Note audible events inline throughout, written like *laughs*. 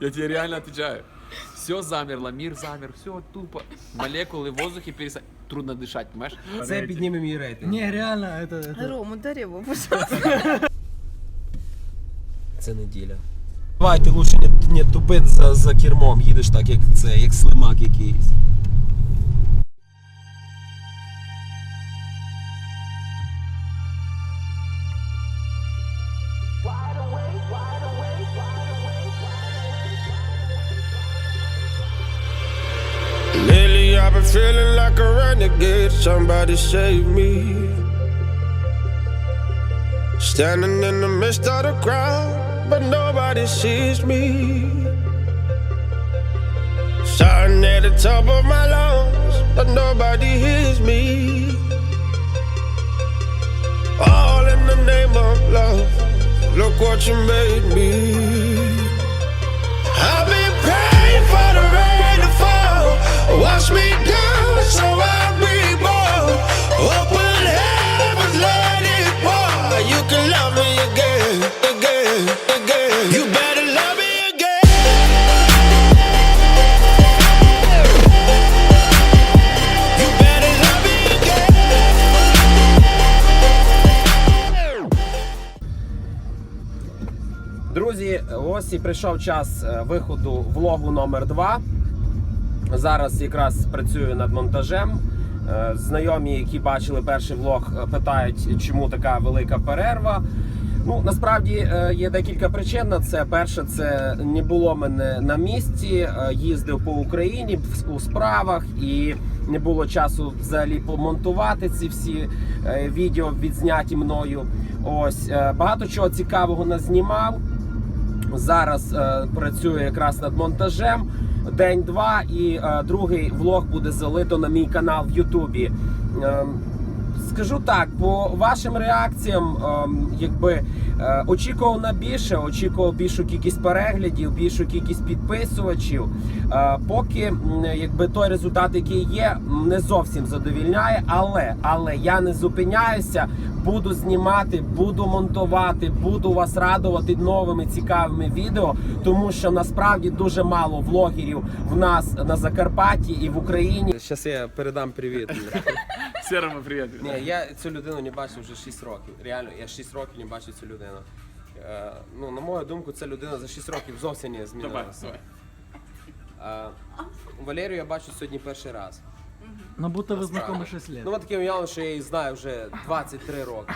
Я тебе реально отвечаю. Все замерло, мир замер, все тупо. Молекулы в воздухе перестали. Трудно дышать, понимаешь? Це підніме мій рейтинг. Не, реально, это... это... Ром, ударь его, пожалуйста. *laughs* Це неділя. Давай, ти лучше не, не тупить за, за кермом, їдеш так, як це, як слимак якийсь. Feeling like a renegade. Somebody save me. Standing in the midst of the crowd, but nobody sees me. Shouting at the top of my lungs, but nobody hears me. All in the name of love. Look what you made me. Ось і прийшов час е, виходу влогу номер 2 Зараз якраз працюю над монтажем. Е, Знайомі, які бачили перший влог, е, питають, чому така велика перерва. Ну насправді є декілька причин на це. Перше, це не було мене на місці. Їздив по Україні у справах і не було часу взагалі помонтувати ці всі відео відзняті мною. Ось багато чого цікавого назнімав. Зараз е, працюю якраз над монтажем. День-два, і е, другий влог буде залито на мій канал в Ютубі. Ем, Скажу так, по вашим реакціям, ем, якби е, очікував на більше, очікував більшу кількість переглядів, більшу кількість підписувачів. Е, поки якби той результат, який є, не зовсім задовільняє. Але але я не зупиняюся, буду знімати, буду монтувати, буду вас радувати новими цікавими відео, тому що насправді дуже мало влогерів в нас на Закарпатті і в Україні. Зараз я передам привіт. Серому привет. Ні, я цю людину не бачив вже 6 років. Реально, я 6 років не бачив цю людину. Е, ну, на мою думку, ця людина за 6 років зовсім не змінилася. Е, Валерію я бачу сьогодні перший раз. Но будто вы Насправді. знакомы 6 лет. Ну, от таке уявлення, що я її знаю вже 23 роки.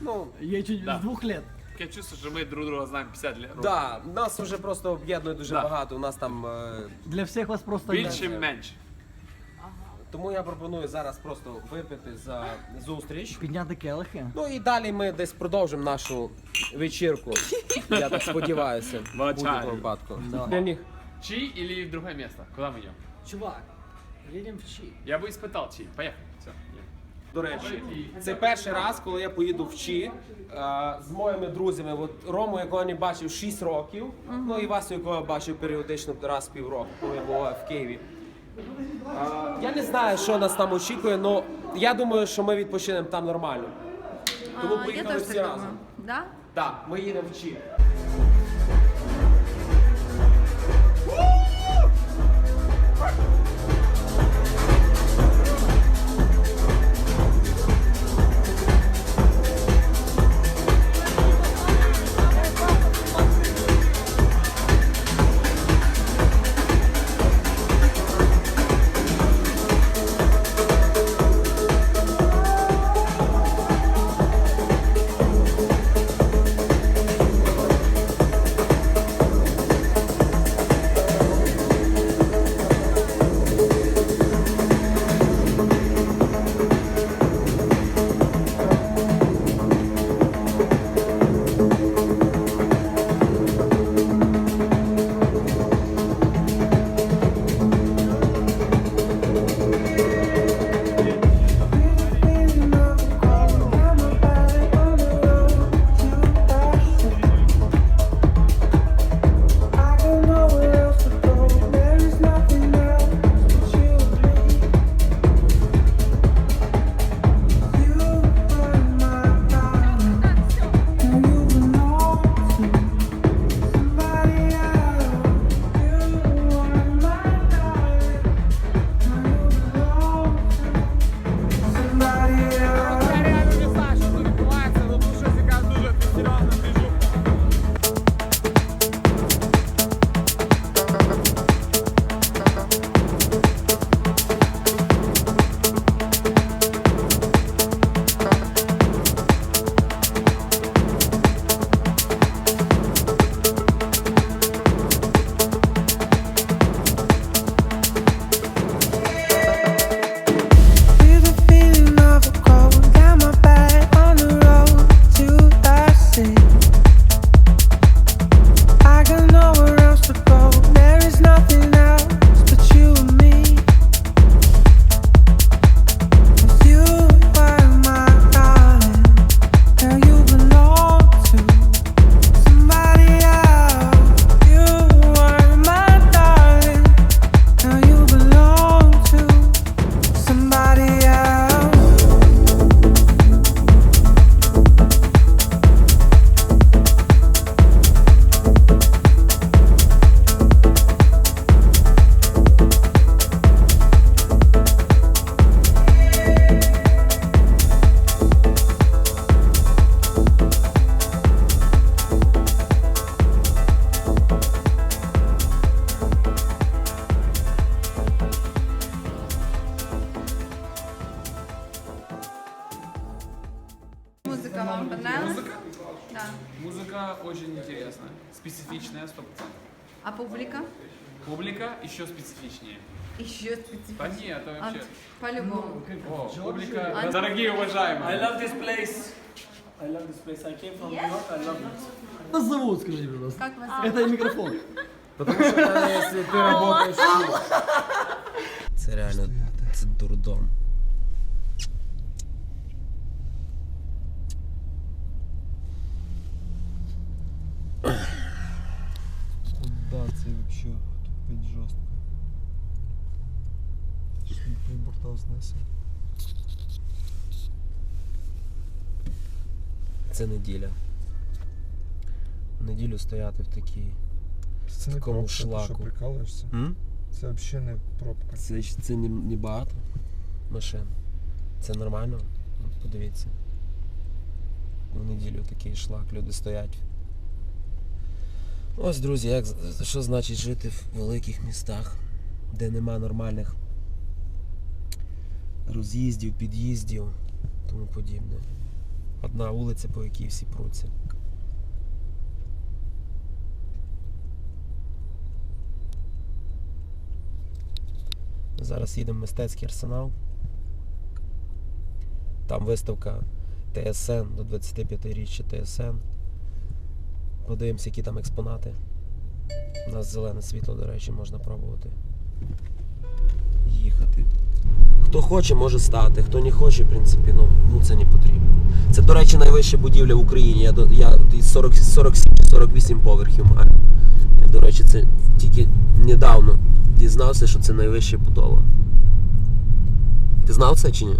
Ну, Ей чуть Да. с двух лет. Я чувствую, что мы друг друга знаем 50 лет. да, нас вже просто об'єднує дуже Да. багато. У нас там. е, Для всех вас просто... Більше менше. тому я пропоную зараз просто випити за зустріч. Підняти келихи. Ну і далі ми десь продовжимо нашу вечірку. Я так сподіваюся. В Бачаю. будь-якому випадку. Да. Для них Чи или в другое место? Куда мы идем? Чувак, едем в Чи. Я бы испытал Чи. Поехали. Все. До речі, це перший раз, коли я поїду в Чі е, з моїми друзями. От Рому, якого я не бачив 6 років, ну і Васю, якого я бачив періодично раз в півроку, коли я був в Києві. Е, я не знаю, що нас там очікує, але я думаю, що ми відпочинемо там нормально. Тому А, Я поїхали тоже всі так разом. думаю. Да? Так, ми їдемо в Чі. Вам понравилось? Музыка? Да. Музыка очень интересная, специфичная, 100%. А публика? Публика еще специфичнее. Еще Да специфично. нет, это А, вообще... По-любому. О, публика... А- Дорогие I уважаемые. love this place. I love this place. I came from New York. I love it. Нас зовут, скажите, пожалуйста. Как вас Это микрофон. Тому що е, якщо ти працюєш. Це реально тупить жорстко. Борта знесе. Це неділя. В неділю стояти в такій. Це не Такому пробка, ти що шлаку. прикалуєшся? М? Це взагалі не пробка. Це, ж- це не, не багато машин. Це нормально. Ну, Подивіться. В неділю такий шлак, люди стоять. Ось, друзі, як, що значить жити в великих містах, де нема нормальних роз'їздів, під'їздів, тому подібне. Одна вулиця, по якій всі пруться. Зараз їдемо в мистецький арсенал. Там виставка ТСН до 25-річчя ТСН. Подивимося, які там експонати. У нас зелене світло, до речі, можна пробувати їхати. Хто хоче, може стати, хто не хоче, в принципі, ну, ну це не потрібно. Це, до речі, найвища будівля в Україні. Я, я 47 чи 48 поверхів маю. Я, до речі, це тільки недавно дізнався, що це найвища будова. Ти знав це чи ні?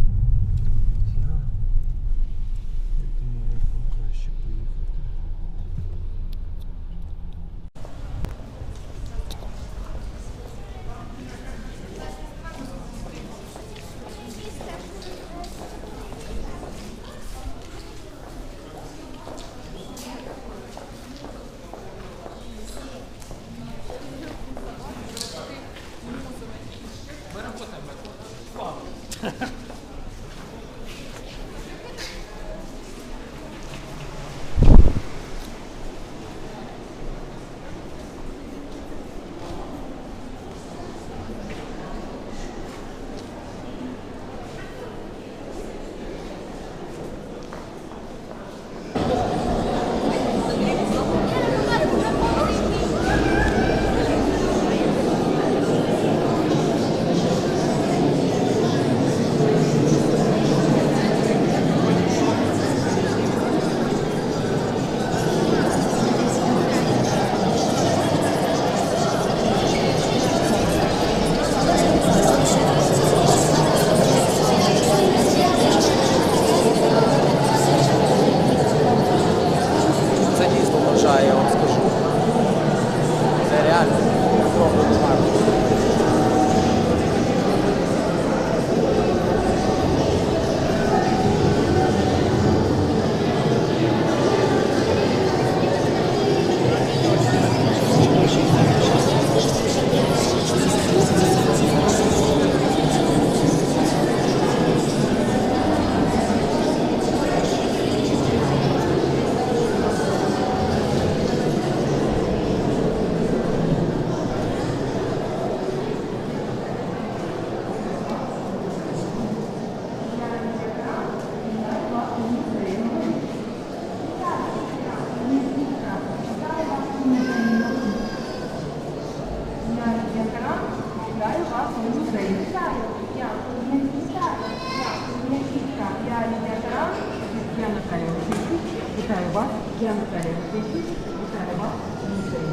Вітаю вас. Я Наталія Васильчук. Вітаю вас у музеї.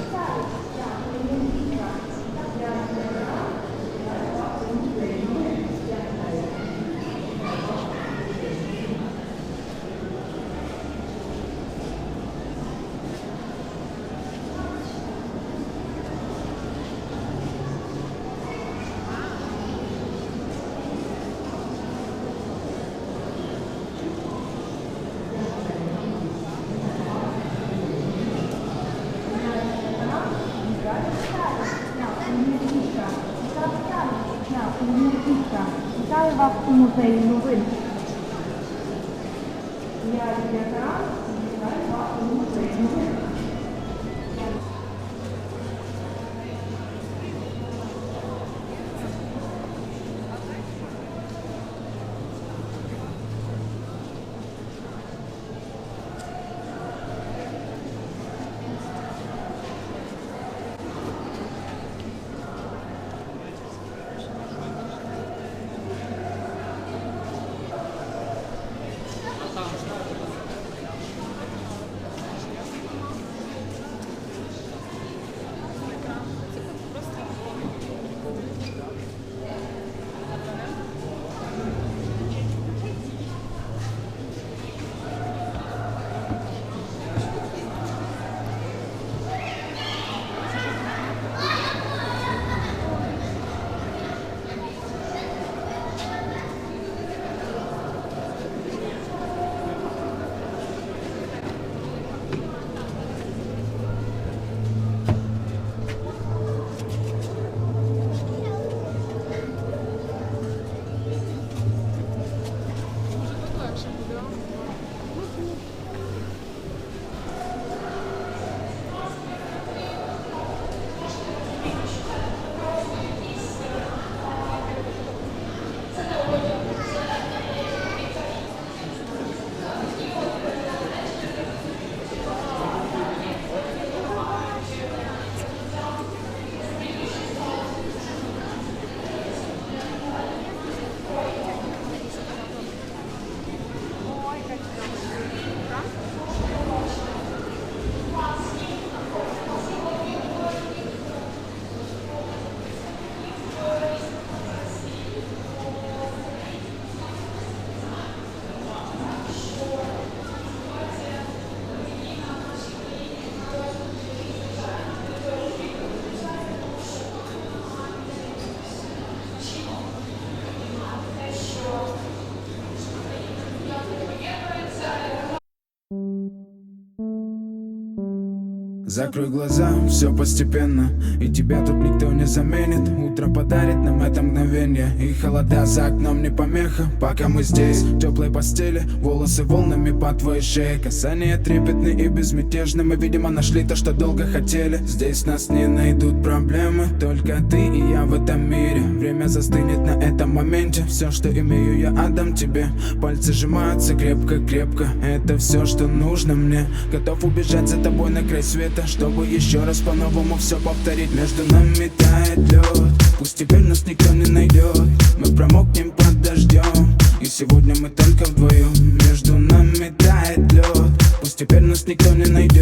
Вітаю. Дякую. Я Лідія Таран. Вітаю вас у музеї. Я Наталія Вітаю вас у Закрой глаза, все постепенно И тебя тут никто не заменит. Утро подарит нам это мгновение И холода за окном не помеха. Пока мы здесь, в теплой постели Волосы волнами по твоей шее. Касания трепетны и безмятежны Мы, видимо, нашли то, что долго хотели. Здесь нас не найдут проблемы Только ты и я в этом мире. Время застынет на этом моменте Все, что имею, я отдам тебе. Пальцы сжимаются крепко-крепко Это все, что нужно мне. Готов убежать за тобой на край света Чтобы еще раз по-новому все повторить Между нами тает лед Пусть теперь нас никто не найдет Мы промокнем под дождем И сегодня мы только вдвоем Между нами тает лед Пусть теперь нас никто не найдет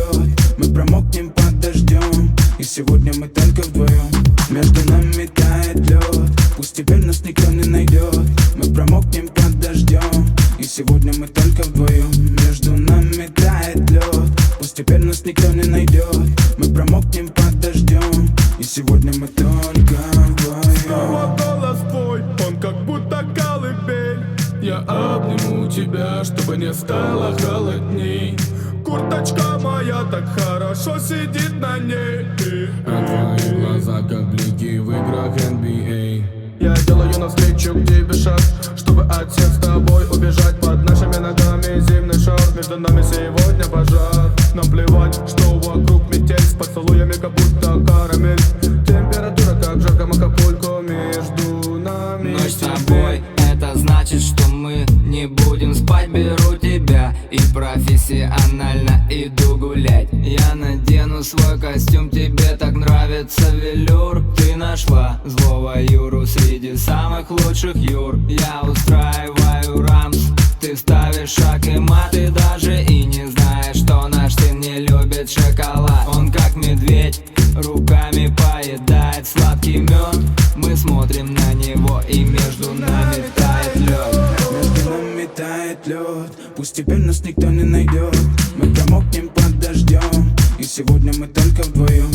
Я обниму тебя, чтобы не стало холодней. Курточка моя так хорошо сидит на ней. А твои глаза как блики в играх NBA Я делаю навстречу к тебе шаг Чтобы от всех с тобой убежать. Под нашими ногами зимний шар Между нами сегодня пожар. Нам плевать, что вокруг метель С поцелуями как будто карамель. Температура Беру тебя и профессионально иду гулять. Я надену свой костюм, тебе так нравится велюр. Ты нашла злого Юру среди самых лучших Юр. Я устраиваю рамс, ты ставишь шаг и мат Ты даже и не знаешь, что наш сын не любит шоколад. Он как медведь, руками поедает сладкий мед. Мы смотрим на него и между нами теперь нас никто не найдет. Мы промокнем под дождем. И сегодня мы только вдвоем